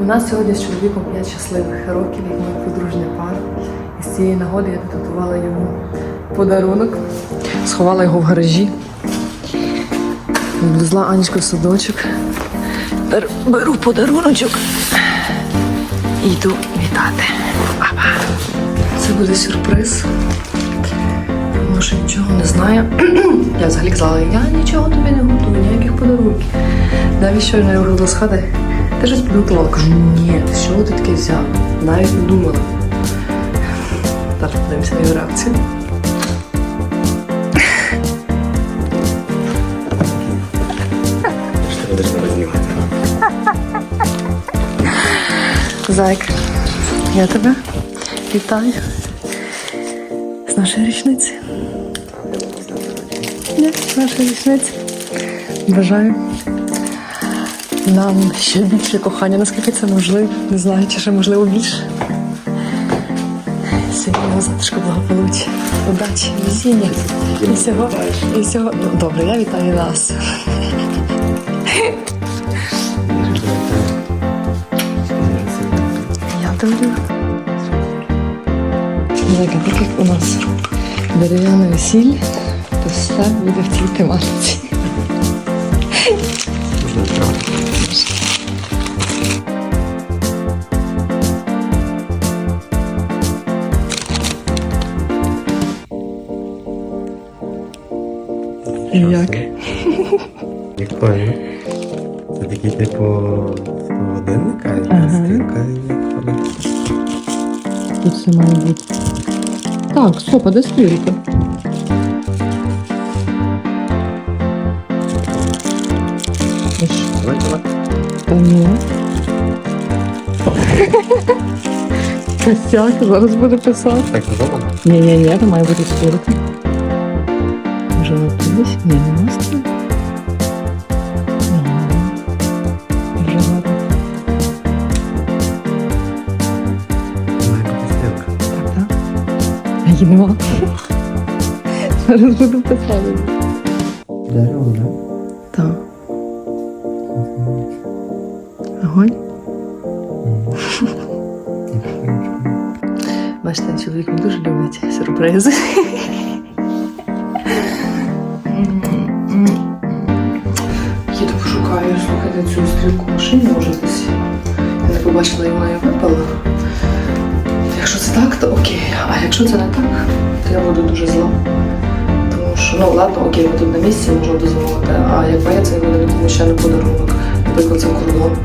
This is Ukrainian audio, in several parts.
У нас сьогодні з чоловіком 5 щасливих років, як ми подружня пара. І з цієї нагоди я підготувала йому подарунок. Сховала його в гаражі. Відвезла Анечку в садочок. Беру подаруночок і йду вітати. Папа. Це буде сюрприз. Тому що нічого не знаю. Я взагалі казала, я нічого тобі не готую, ніяких подарунків. Навіть щойно я виходила з хати, ти щось підготувала. Кажу, ні, з чого ти таке взяв? Навіть не думала. Зараз подивимося на його реакцію. Що ти будеш знімати? Зайк, я тебе вітаю з нашої річниці. Ні, з нашої річниці. Бажаю нам ще більше кохання, наскільки це можливо. Не знаю, чи ще можливо більше. Сім'євого затишку благополуччя, удачі, везіння. І всього, і всього. Ну, добре, я вітаю нас. Я люблю. Зайка, так у нас дерев'яне весілля, то все буде в цій тематиці. Можна Як? Прикольно. Це такий типу годинника, стрілка. Тут все має бути. Так, стоп, а де стрілка? Косяк, зараз буде писати. Так, зроблено? Ні, ні, ні, там має бути стрілка. Так, так. А її нема. Зараз буду писати. Дерево, да? Так. Огонь. Бачите, чоловік він дуже любить сюрпризи. Слухайте цю стрілку машини, може десь. Я не побачила, і вона її випала. Якщо це так, то окей. А якщо це не так, то я буду дуже зла. Тому що, ну ладно, окей, ми тут на місці можна дозволити, а якби я це буде комусь ще не подарунок. Наприклад, це кордон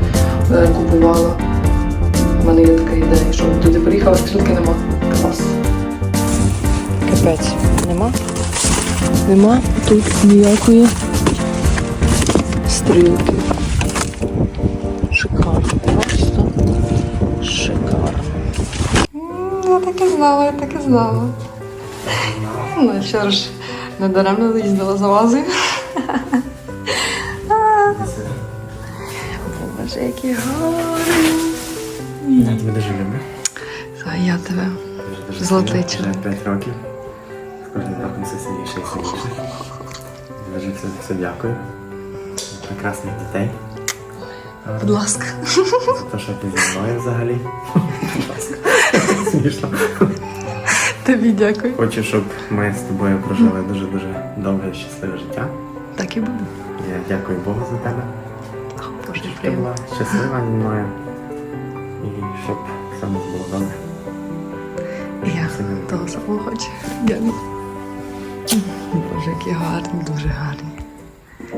е, купувала. У мене є така ідея, що туди приїхала, стрілки нема. Клас. Капець, нема? Нема тут ніякої стрілки. Так і знала, я так і знала. Ну, що ж, не даремно їздила за вазою. Боже, які гарні. Я тебе дуже люблю. А я тебе. Золотий чоловік. Вже 5 років. З кожним роком все сильніше і сильніше. Дуже все, все дякую. Прекрасних дітей. Будь ласка. За те, що ти зі мною взагалі. Будь ласка. Смішно. Тобі дякую. Хочу, щоб ми з тобою прожили дуже-дуже довге щасливе життя. Так і буде. Я дякую Богу за тебе. Боже, Щоб ти була щаслива зі мною. І щоб все було добре. Я того самого хочу. Дякую. Боже, які гарні, дуже гарні.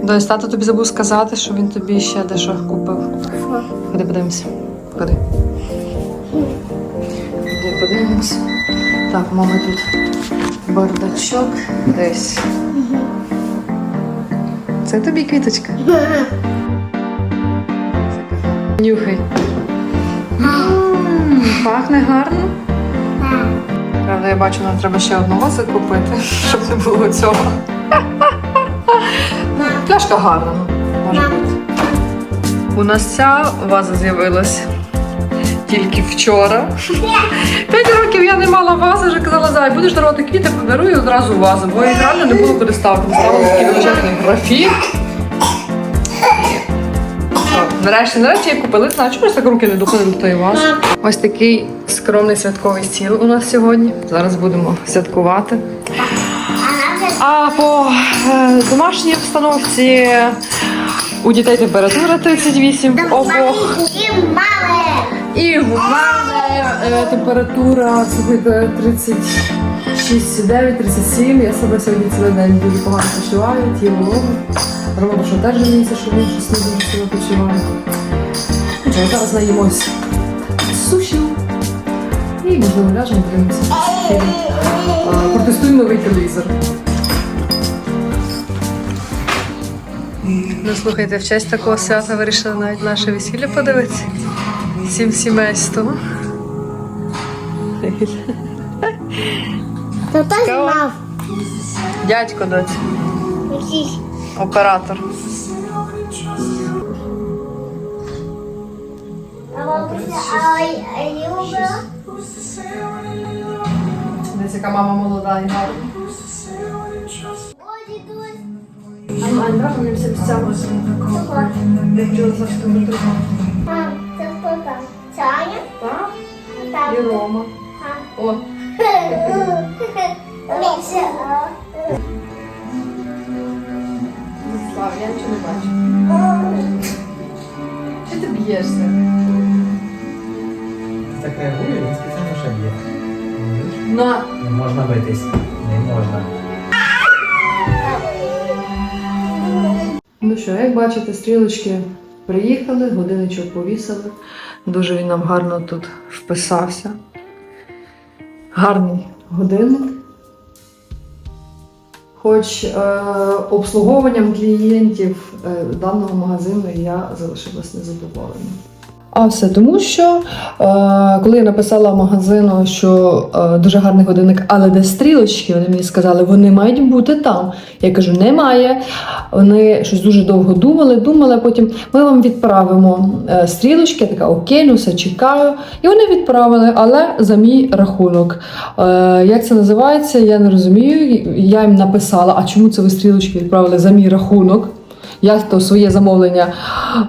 Дось, тато тобі забув сказати, що він тобі ще дещо купив. Ходи подивимося. Ходи. Ходи подивимося. Так, мами тут бардачок десь. Це тобі квіточка. Нюхай. Пахне гарно. Правда, я бачу, нам треба ще одну вазу купити, щоб не було цього. Ну, Пляшка гарна, може бути. У нас ця ваза з'явилась тільки вчора. П'ять років я не мала вази, вже казала, зай, будеш дарувати квіти, подарую одразу вазу, бо їх реально не було куди ставити. Ставила такий величезний графік. Нарешті, нарешті я купили. Знаю, чомусь так руки не доходили до тої вас. Ось такий скромний святковий стіл у нас сьогодні. Зараз будемо святкувати. А по е, домашній обстановці у дітей температура 38 в обох. І в мене температура слухайте 36,9, 37. Я себе сьогодні цілий день дуже погано почуваю, ті вологи. Рома що теж жаліється, що він щось не дуже себе почуває. Нічого, зараз наїмось суші і можливо ляжемо дивимося. Протестуємо новий телевізор. Ну слухайте, в честь такого свята вирішили навіть наше весілля подивитися. Всім сімейством. То знав? Дядько доць, Який? оператор. А а а? Десь яка мама молода і гарна. О, дідусь. Ань, Ань, давай мені все. Я вчила Сашку не тримати. І Рома. О. Слава, я нічого не бачу. Чи ти б'єшся? Так реагує, він спеціально ще б'є. На. Не можна битись. Не можна. Ну що, як бачите, стрілочки приїхали, годинничок повісили. Дуже він нам гарно тут вписався. Гарний годинник. Хоч е, обслуговуванням клієнтів е, даного магазину я залишилась незадоволена. А все тому, що е, коли я написала магазину, що е, дуже гарний годинник, але де стрілочки, вони мені сказали, вони мають бути там. Я кажу, немає. Вони щось дуже довго думали, думали, потім ми вам відправимо е, стрілочки. Я така окей, ну все чекаю. І вони відправили, але за мій рахунок. Як це називається, я не розумію. Я їм написала, а чому це ви стрілочки відправили за мій рахунок? Я то своє замовлення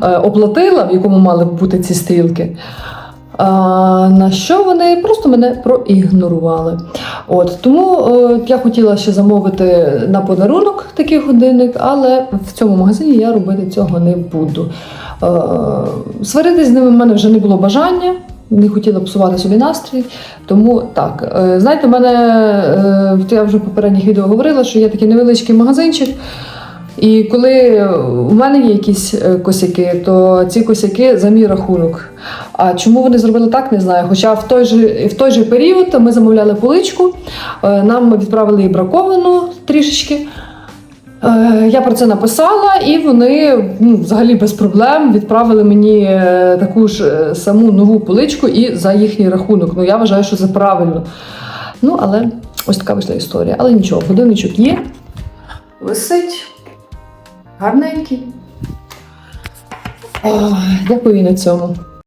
е, оплатила, в якому мали б бути ці стрілки. А, на що вони просто мене проігнорували. От тому е, я хотіла ще замовити на подарунок такий годинник, але в цьому магазині я робити цього не буду. Е, сваритись з ними в мене вже не було бажання. Не хотіла псувати собі настрій, тому так. Е, Знаєте, в мене е, я вже в попередніх відео говорила, що є такий невеличкий магазинчик. І коли у мене є якісь е, косяки, то ці косяки за мій рахунок. А чому вони зробили так, не знаю. Хоча в той же, в той же період ми замовляли поличку, е, нам відправили і браковану трішечки. Е, Я про це написала, і вони ну, взагалі без проблем відправили мені таку ж саму нову поличку і за їхній рахунок. Ну я вважаю, що це правильно. Ну, але ось така вийшла історія. Але нічого, годинничок є. Висить. Гарненький. Дякую на цьому.